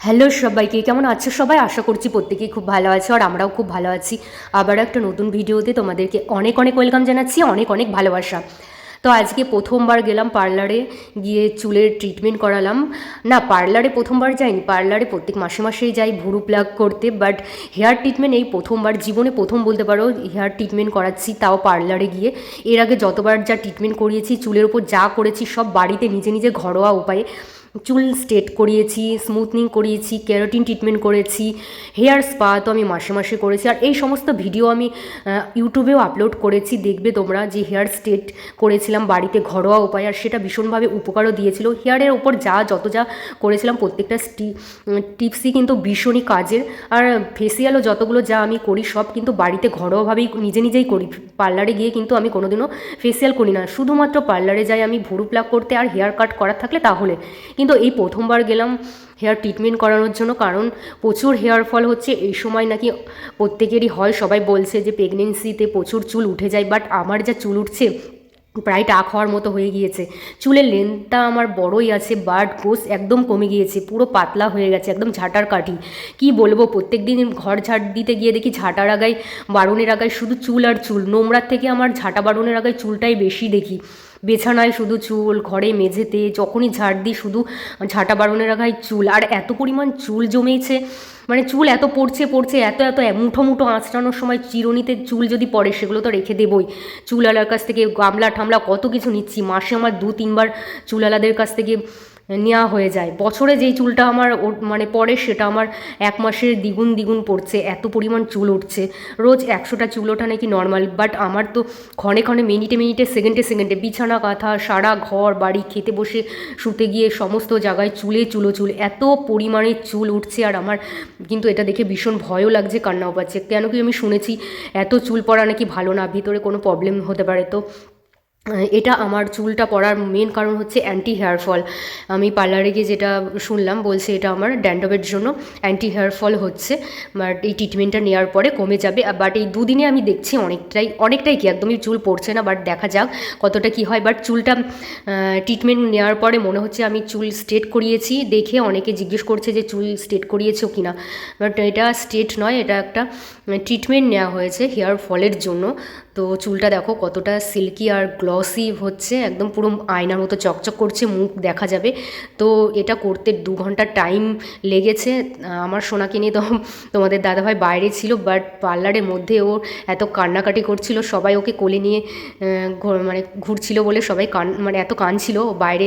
Hello সবাইকে, কেমন আছো সবাই? আশা করছি প্রত্যেকেই খুব ভালো আছে আর আমরাও খুব ভালো আছি। আবার একটা নতুন ভিডিওতে তোমাদেরকে অনেক অনেক ওয়েলকাম জানাচ্ছি, অনেক অনেক ভালোবাসা। তো আজকে প্রথমবার গেলাম পার্লারে, গিয়ে চুলের ট্রিটমেন্ট করালাম। না, পার্লারে প্রথমবার যাইনি, পার্লারে প্রত্যেক মাসে মাসেই যাই ভুরু প্লাগ করতে বাট হেয়ার ট্রিটমেন্ট এই প্রথমবার, জীবনে প্রথম বলতে পারো হেয়ার ট্রিটমেন্ট করাচ্ছি তাও পার্লারে গিয়ে। এর আগে যতবার যা ট্রিটমেন্ট করিয়েছি, চুলের ওপর যা করেছি, সব বাড়িতে নিজে নিজে ঘরোয়া উপায়ে। চুল স্ট্রেট করিয়েছি স্মুথনিং করিয়েছি ক্যারোটিন ট্রিটমেন্ট করেছি হেয়ার স্পা তো আমি মাসে মাসে করেছি। আর এই সমস্ত ভিডিও আমি ইউটিউবেও আপলোড করেছি। দেখবে তোমরা যে হেয়ার স্টেট করেছিলাম বাড়িতে ঘরোয়া উপায়, আর সেটা ভীষণভাবে উপকারও দিয়েছিল। হেয়ারের ওপর যা, যত যা করেছিলাম, প্রত্যেকটা টিপসই কিন্তু ভীষণই কাজের। আর ফেসিয়ালও যতগুলো যা আমি করি, সব কিন্তু বাড়িতে ঘরোয়াভাবেই নিজে নিজেই করি। পার্লারে গিয়ে কিন্তু আমি কোনোদিনও ফেসিয়াল করি না। শুধুমাত্র পার্লারে যাই আমি ভুরু প্লাগ করতে আর হেয়ার কাট করার থাকলে তাহলে। কিন্তু এই প্রথমবার গেলাম হেয়ার ট্রিটমেন্ট করানোর জন্য, কারণ প্রচুর হেয়ার ফল হচ্ছে, এই সময় নাকি প্রত্যেকেরই হয়, সবাই বলছে যে প্রেগনেন্সিতে প্রচুর চুল উঠে যায় বাট আমার যা চুল উঠছে প্রায় টাক হওয়ার মতো হয়ে গিয়েছে। চুলের লেন্থটা আমার বড়ই আছে বাট গোস একদম কমে গিয়েছে, পুরো পাতলা হয়ে গেছে, একদম ঝাঁটার কাঠি। কি বলব প্রত্যেক দিন ঘর ঝাঁট দিতে গিয়ে দেখি ঝাঁটার আগায় বারুনের আগায় শুধু চুল আর চুল, নোংরার থেকে আমার ঝাঁটা বারুনের আগায় চুলটাই বেশি দেখি। বিছানায় শুধু চুল, ঘরে মেঝেতে, যখনই ঝাড় দিই শুধু ঝাঁটা বারণে রাখাই চুল। আর এত পরিমাণ চুল জমেছে মানে চুল এত পড়ছে পড়ছে, এত এত মুঠো মুঠো আঁচড়ানোর সময় চিরনিতে চুল যদি পড়ে, সেগুলো তো রেখে দেবই। চুলওয়ালার কাছ থেকে গামলা ঠামলা কত কিছু নিচ্ছি। মাসে আমার দু তিনবার চুলওয়ালাদের কাছ থেকে নেওয়া হয়ে যায়। বছরে যেই চুলটা আমার মানে পড়ে সেটা আমার এক মাসের দ্বিগুণ দ্বিগুণ পড়ছে, এত পরিমাণ চুল উঠছে। রোজ একশোটা চুল ওঠা নাকি নর্মাল বাট আমার তো ক্ষণে ক্ষণে মিনিটে মিনিটে সেকেন্ডে সেকেন্ডে বিছানা, কাঁথা, সারা ঘর, বাড়ি, খেতে বসে, শুতে গিয়ে সমস্ত জায়গায় চুলে চুলো চুল, এত পরিমাণে চুল উঠছে আর আমার কিন্তু এটা দেখে ভীষণ ভয়ও লাগছে, কান্নাও পাচ্ছে। কেন কি আমি শুনেছি, এত চুল পড়া নাকি ভালো না, ভিতরে কোনো প্রবলেম হতে পারে। তো এটা আমার চুলটা পড়ার মেন কারণ হচ্ছে অ্যান্টি হেয়ার ফল আমি পার্লারে গিয়ে যেটা শুনলাম বলছে এটা আমার ড্যান্ডবের জন্য অ্যান্টি হেয়ার ফল হচ্ছে বাট এই ট্রিটমেন্টটা নেওয়ার পরে কমে যাবে বাট এই দুদিনে আমি দেখছি অনেকটাই অনেকটাই কি একদমই চুল পড়ছে না বাট দেখা যাক কতটা কি হয় বাট চুলটা ট্রিটমেন্ট নেওয়ার পরে মনে হচ্ছে আমি চুল স্ট্রেট করিয়েছি, দেখে অনেকে জিজ্ঞেস করছে যে চুল স্ট্রেট করিয়েছো কি না বাট এটা স্ট্রেট নয়, এটা একটা ট্রিটমেন্ট নেওয়া হয়েছে হেয়ার ফলের জন্য তো চুলটা দেখো কতটা সিল্কি আর গ্লসি হচ্ছে, একদম পুরো আয়নার মতো চকচক করছে, মুখ দেখা যাবে। তো এটা করতে দু ঘণ্টা টাইম লেগেছে। আমার সোনাকে নিয়ে তো তোমাদের দাদাভাই বাইরে ছিল বাট পার্লারের মধ্যে ও এত কান্নাকাটি করছিল, সবাই ওকে কোলে নিয়ে মানে ঘুরছিল বলে সবাই কান মানে এত কানছিল বাইরে